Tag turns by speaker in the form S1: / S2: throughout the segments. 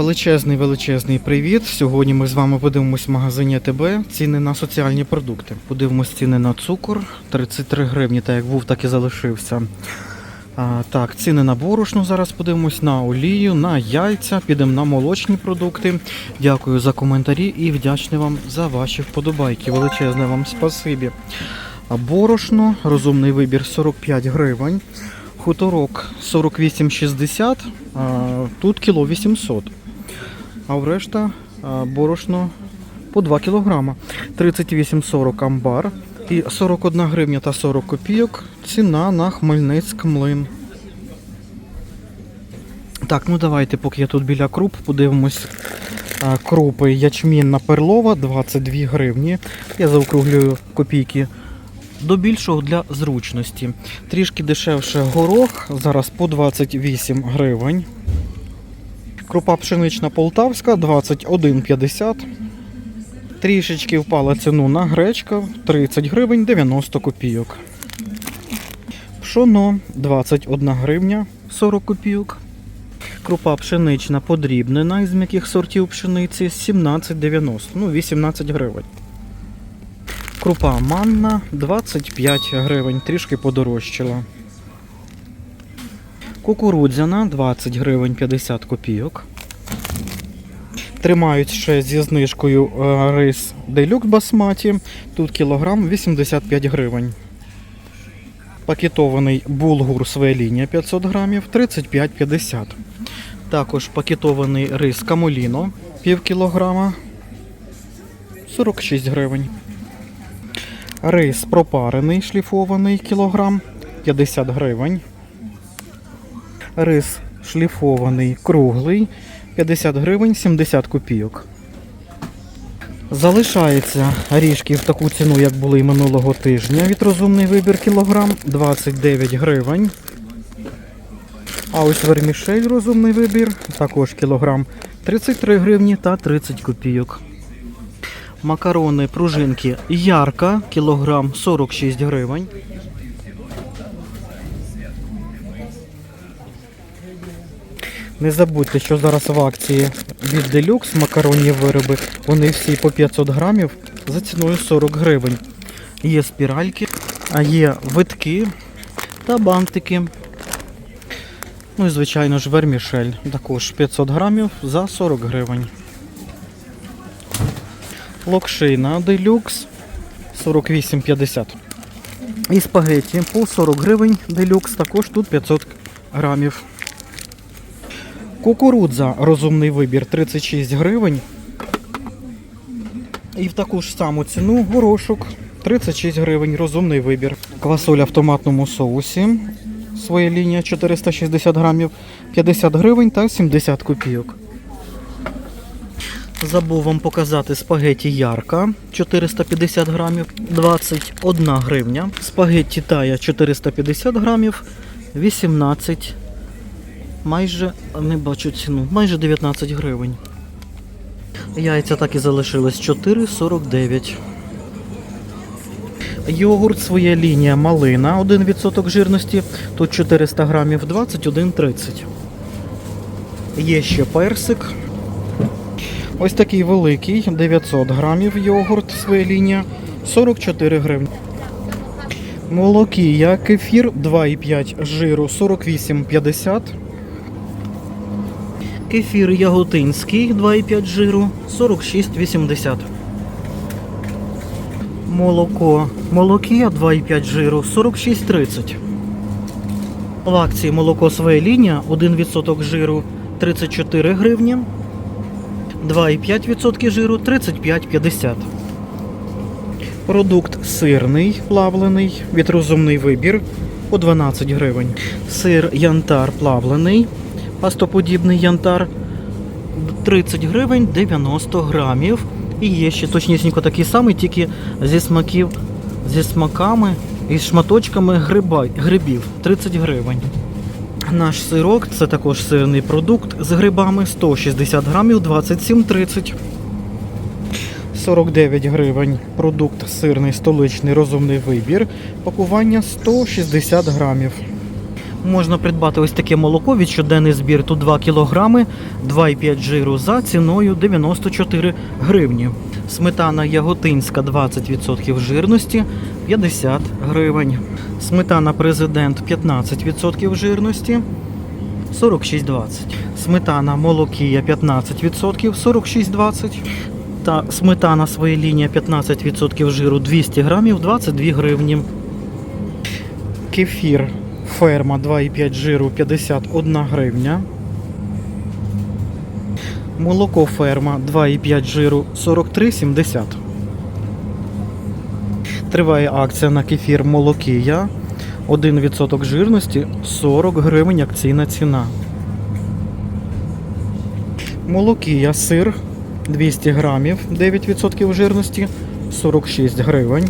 S1: Величезний величезний привіт. Сьогодні ми з вами подивимось в магазині АТБ ціни на соціальні продукти. Подивимось ціни на цукор 33 гривні, так як був, так і залишився. А, так, ціни на борошно зараз подивимось, на олію, на яйця, підемо на молочні продукти. Дякую за коментарі і вдячний вам за ваші вподобайки. Величезне вам спасибі. А борошно, розумний вибір 45 гривень. Хуторок 48,60, а тут кіло 800. А врешта а, борошно по 2 кілограма. 38,40 амбар і 41 гривня та 40 копійок ціна на Хмельницьк млин. Так, ну давайте, поки я тут біля круп, подивимось. Крупи ячмінна перлова 22 гривні. Я заокруглюю копійки до більшого для зручності. Трішки дешевше горох, зараз по 28 гривень. Крупа пшенична полтавська 21,50. Трішечки впала ціну на гречка 30 гривень 90 копійок. Пшоно 21 гривня 40 копійок. Крупа пшенична подрібнена із м'яких сортів пшениці 17,90, ну 18 гривень. Крупа манна 25 гривень, трішки подорожчала. Кукурудзяна 20 гривень 50 копійок. Тримають ще зі знижкою е, рис Делюкс Басматі. Тут кілограм 85 гривень. Пакетований булгур Своєлінія 500 грамів 35,50. Також пакетований рис Камоліно пів кілограма 46 гривень. Рис пропарений шліфований кілограм 50 гривень. Рис шліфований круглий 50 гривень 70 копійок. Залишається ріжки в таку ціну, як були і минулого тижня. Від розумний вибір кілограм 29 гривень. А ось вермішель розумний вибір, також кілограм 33 гривні та 30 копійок. Макарони пружинки ярка, кілограм 46 гривень. Не забудьте, що зараз в акції від Deluxe макаронні вироби. Вони всі по 500 грамів за ціною 40 гривень. Є спіральки, а є витки та бантики. Ну і звичайно ж вермішель. Також 500 грамів за 40 гривень. Локшина делюкс 48,50. І спагетті по 40 гривень делюкс, також тут 500 грамів. Кукурудза розумний вибір 36 гривень. І в таку ж саму ціну горошок 36 гривень, розумний вибір. Квасоля в томатному соусі. Своя лінія 460 грамів, 50 гривень та 70 копійок. Забув вам показати спагеті ярка 450 грамів, 21 гривня. Спагетті тая 450 грамів, 18, майже не бачу ціну, майже 19 гривень. Яйця так і залишились 4,49. Йогурт своя лінія малина 1% жирності, тут 400 грамів 21,30. Є ще персик. Ось такий великий 900 грамів йогурт своя лінія 44 гривні. Молокія кефір 2,5 жиру 48,50. Кефір яготинський 2,5 жиру 46,80. Молоко молокія 2,5 жиру 46,30. В акції молоко своя лінія 1% жиру 34 гривні. 2,5% жиру 35,50. Продукт сирний плавлений від розумний вибір по 12 гривень. Сир янтар плавлений, пастоподібний янтар 30 гривень 90 грамів. І є ще точнісінько такий самий, тільки зі смаків, зі смаками і шматочками гриба, грибів 30 гривень. Наш сирок це також сирний продукт з грибами 160 грамів 27,30. 49 гривень. Продукт сирний столичний розумний вибір. Пакування 160 грамів. Можна придбати ось таке молоко від щоденний збір. Тут 2 кг, 2,5 жиру за ціною 94 гривні. Сметана яготинська 20% жирності 50 гривень. Сметана президент 15% жирності 46,20. Сметана молокія 15% 46,20. Та сметана своя лінія 15% жиру 200 грамів 22 гривні. Кефір ферма 2,5 жиру 51 гривня. Молоко ферма 2,5 жиру 43,70. Триває акція на кефір молокія. 1% жирності 40 гривень акційна ціна. Молокія сир 200 грамів 9% жирності 46 гривень.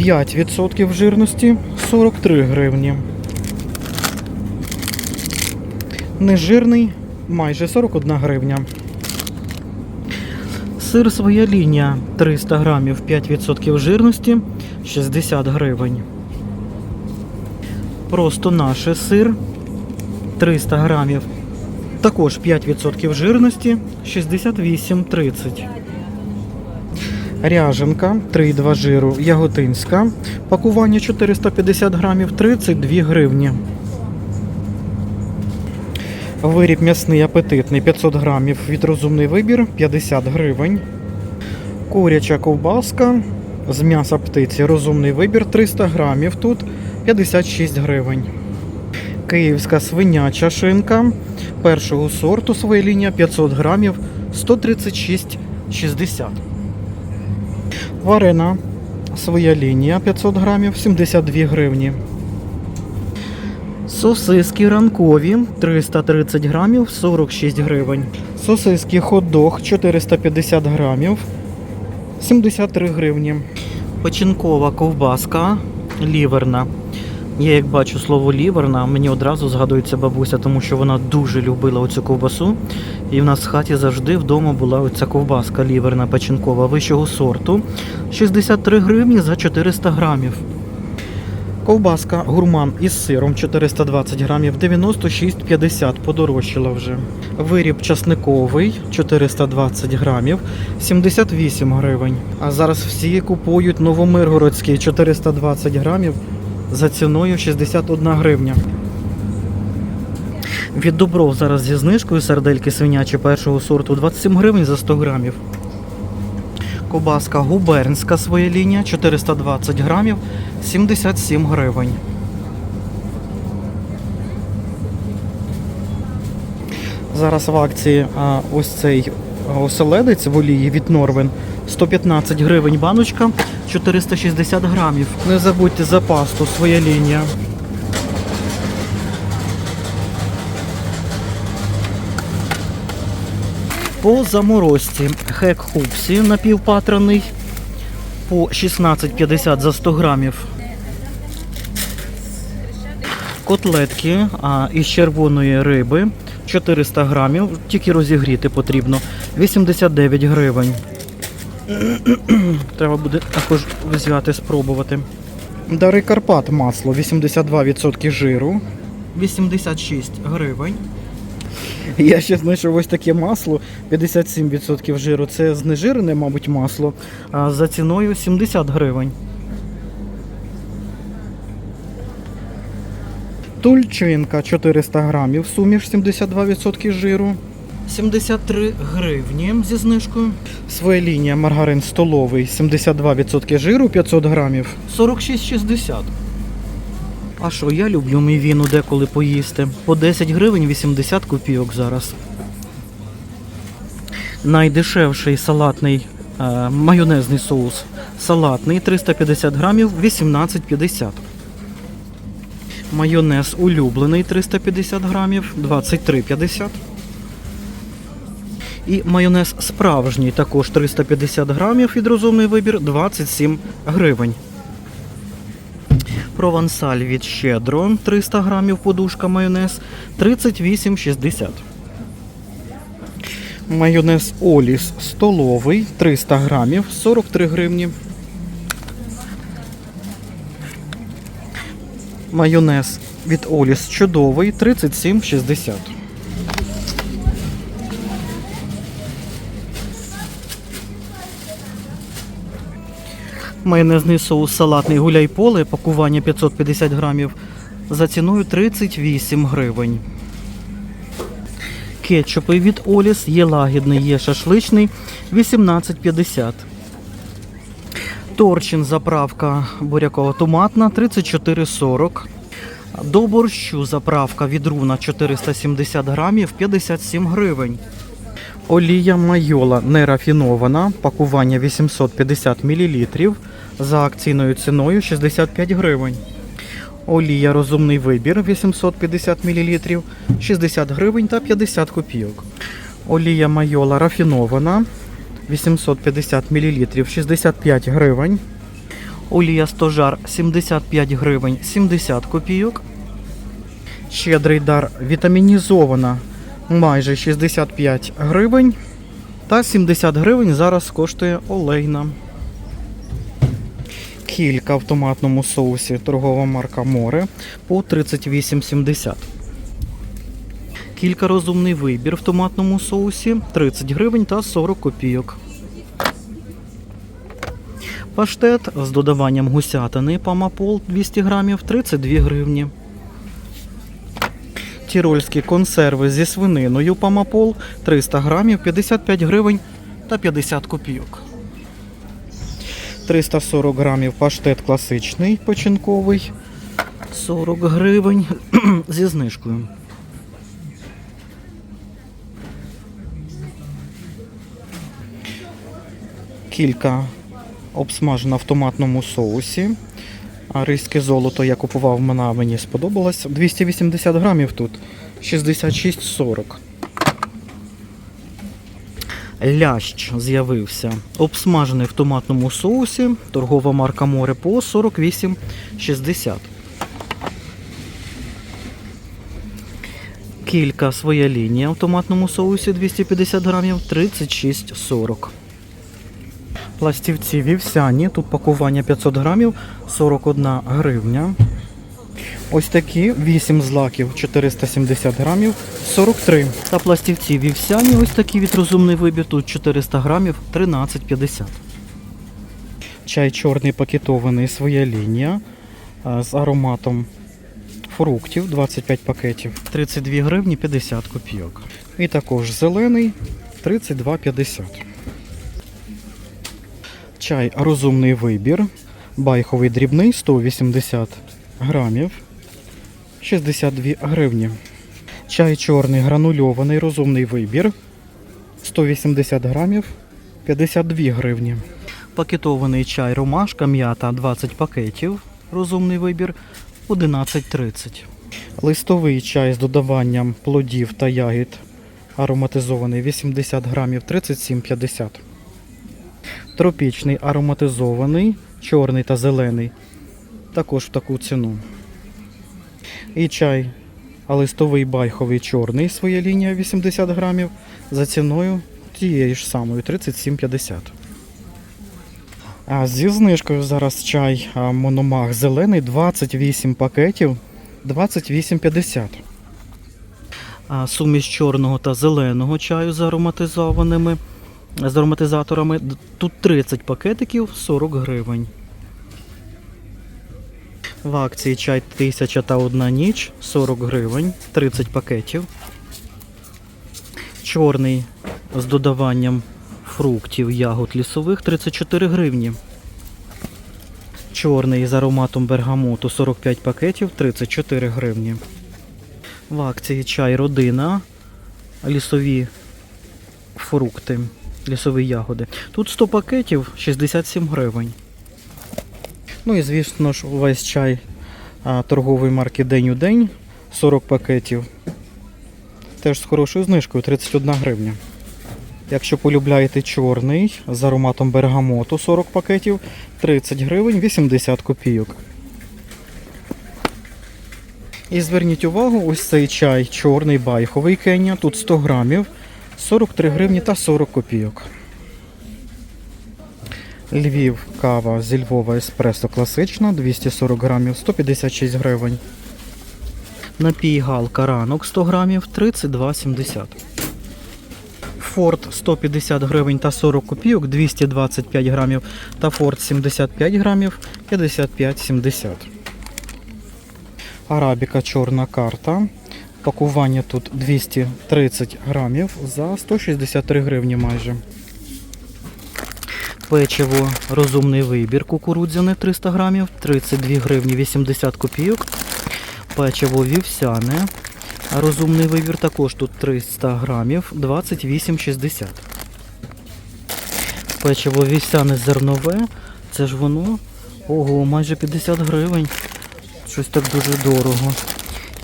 S1: 5% жирності 43 гривні. Нежирний майже 41 гривня. Сир своя лінія 300 грамів 5% жирності 60 гривень. Просто наше сир 300 грамів. Також 5% жирності 68,30. Ряженка 3,2 жиру яготинська. Пакування 450 грамів 32 гривні. Виріб м'ясний апетитний 500 грамів від розумний вибір 50 гривень. Куряча ковбаска з м'яса птиці розумний вибір 300 грамів тут 56 гривень. Київська свиняча шинка першого сорту своя лінія 500 грамів 136,60. Варена своя лінія 500 грамів 72 гривні. Сосиски ранкові 330 грамів 46 гривень. Сосиски хот-дог 450 грамів 73 гривні. Печінкова ковбаска ліверна. Я як бачу слово ліверна, мені одразу згадується бабуся, тому що вона дуже любила оцю ковбасу. І в нас в хаті завжди вдома була оця ковбаска ліверна печінкова вищого сорту. 63 гривні за 400 грамів. Ковбаска гурман із сиром 420 грамів 96,50 подорожчала вже. Виріб часниковий 420 грамів 78 гривень. А зараз всі купують новомиргородський 420 грамів за ціною 61 гривня. Від Добров зараз зі знижкою сардельки свинячі першого сорту 27 гривень за 100 грамів. Кобаска губернська своя лінія 420 грамів 77 гривень. Зараз в акції а, ось цей оселедець в олії від Норвен 115 гривень баночка 460 грамів. Не забудьте за пасту своя лінія. По заморозці хек хупсі напівпатраний по 16,50 за 100 грамів. Котлетки а, із червоної риби 400 грамів, тільки розігріти потрібно. 89 гривень. Треба буде також взяти, спробувати. Дари Карпат масло 82% жиру. 86 гривень. Я ще знайшов ось таке масло 57% жиру. Це знежирене, мабуть, масло. А за ціною 70 гривень. Тульчинка 400 грамів, суміш 72% жиру. 73 гривні зі знижкою. Своя лінія маргарин столовий 72% жиру 500 грамів. 46,60. А що, я люблю мівіну деколи поїсти. По 10 гривень 80 копійок зараз. Найдешевший салатний е, майонезний соус. Салатний 350 грамів 18,50. Майонез улюблений 350 грамів 23,50. І майонез справжній також 350 грамів від розумний вибір 27 гривень. Провансаль від Щедро 300 грамів подушка майонез 38,60. Майонез Оліс столовий 300 грамів 43 гривні. Майонез від Оліс чудовий 37,60. Майонезний соус салатний гуляй поле, пакування 550 грамів за ціною 38 гривень. Кетчупи від Оліс є лагідний, є шашличний 18,50. Торчин заправка бурякова томатна 34,40. До борщу заправка від руна 470 грамів 57 гривень. Олія майола нерафінована, пакування 850 мл за акційною ціною 65 гривень. Олія розумний вибір 850 мл 60 гривень та 50 копійок. Олія майола рафінована 850 мл 65 гривень. Олія стожар 75 гривень 70 копійок. Щедрий дар вітамінізована майже 65 гривень. Та 70 гривень зараз коштує олейна. Кілька в томатному соусі торгова марка Море по 38,70. Кілька розумний вибір в томатному соусі 30 гривень та 40 копійок. Паштет з додаванням гусятини Памапол 200 грамів 32 гривні. Тірольські консерви зі свининою Памапол 300 грамів 55 гривень та 50 копійок. 340 грамів паштет класичний печінковий 40 гривень зі знижкою. Кілька обсмажена в томатному соусі. Ризьке золото я купував, вона мені сподобалась. 280 грамів тут 66,40. Лящ з'явився. Обсмажений в томатному соусі. Торгова марка море по 48,60. Кілька своя лінія в томатному соусі 250 грамів 36,40. Пластівці вівсяні, тут пакування 500 грамів 41 гривня. Ось такі 8 злаків 470 грамів 43. Та пластівці вівсяні, ось такі від розумний вибір, тут 400 грамів 13,50. Чай чорний пакетований своя лінія з ароматом фруктів 25 пакетів 32 гривні 50 копійок. І також зелений 32,50. Чай розумний вибір. Байховий дрібний 180 грамів. 62 гривні. Чай чорний гранульований розумний вибір. 180 грамів. 52 гривні. Пакетований чай ромашка м'ята 20 пакетів. Розумний вибір 11,30. Листовий чай з додаванням плодів та ягід ароматизований 80 грамів 37,50. Тропічний ароматизований, чорний та зелений. Також в таку ціну. І чай а листовий байховий чорний, своя лінія 80 грамів. За ціною тієї ж самої 37,50. А зі знижкою зараз чай Мономах зелений 28 пакетів 28,50. А суміш чорного та зеленого чаю з ароматизованими з ароматизаторами. Тут 30 пакетиків 40 гривень. В акції чай 1000 та одна ніч 40 гривень, 30 пакетів. Чорний з додаванням фруктів, ягод лісових 34 гривні. Чорний з ароматом бергамоту 45 пакетів 34 гривні. В акції чай родина, лісові фрукти, лісові ягоди. Тут 100 пакетів 67 гривень. Ну і звісно ж увесь чай торгової марки День у день 40 пакетів. Теж з хорошою знижкою 31 гривня. Якщо полюбляєте чорний з ароматом бергамоту 40 пакетів 30 гривень 80 копійок. І зверніть увагу, ось цей чай чорний байховий Кenya, тут 100 грамів 43 гривні та 40 копійок. Львів кава зі Львова еспресо класична 240 грамів 156 гривень. Напій галка ранок 100 грамів 32,70. Форд 150 гривень та 40 копійок 225 грамів та Форд 75 грамів 55,70. Арабіка чорна карта. Пакування тут 230 грамів за 163 гривні майже. Печиво розумний вибір кукурудзяне 300 грамів, 32 гривні 80 копійок. Печиво вівсяне. Розумний вибір також тут 300 грамів, 28,60. Печиво вівсяне зернове. Це ж воно. Ого, майже 50 гривень. Щось так дуже дорого.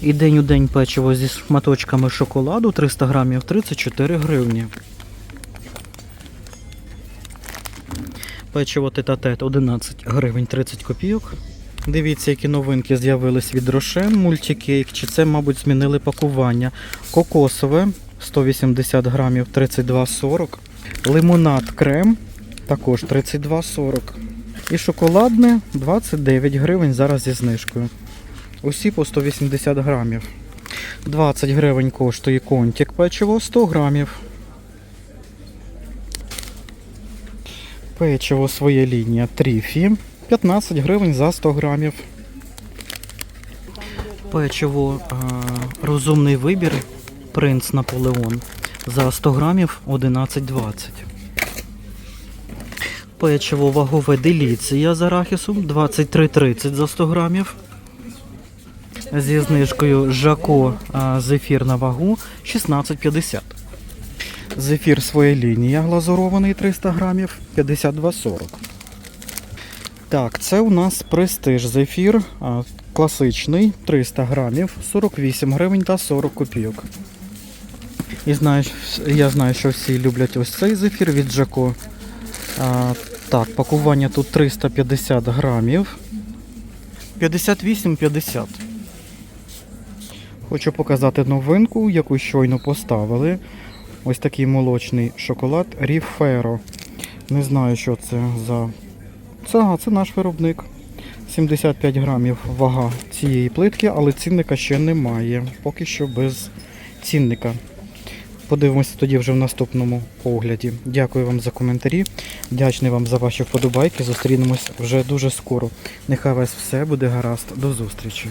S1: І день у день печиво зі шматочками шоколаду 300 грамів 34 гривні. Печиво тет-а-тет 11 гривень 30 копійок. Дивіться, які новинки з'явились від Рошен мультикейк. Чи це, мабуть, змінили пакування. Кокосове 180 грамів 32,40. Лимонад крем також 32,40. І шоколадне 29 гривень зараз зі знижкою. Усі по 180 грамів. 20 гривень коштує контік печиво 100 грамів. Печиво своє лінія Тріфі 15 гривень за 100 грамів. Печиво а, розумний вибір Принц Наполеон за 100 грамів 11,20. Печиво вагове деліція з арахісом 23,30 за 100 грамів. Зі знижкою Жако а, зефір на вагу 16,50. Зефір своя лінія глазурований 300 грамів 52,40. Так, це у нас престиж зефір класичний 300 грамів 48 гривень та 40 копійок. І знаю, я знаю, що всі люблять ось цей зефір від Жако. А, так, пакування тут 350 грамів. 58,50. Хочу показати новинку, яку щойно поставили. Ось такий молочний шоколад Ріферо. Не знаю, що це за. Це, ага, це наш виробник. 75 грамів вага цієї плитки, але цінника ще немає. Поки що без цінника. Подивимося тоді вже в наступному огляді. Дякую вам за коментарі. Вдячний вам за ваші вподобайки. Зустрінемось вже дуже скоро. Нехай вас все буде гаразд. До зустрічі.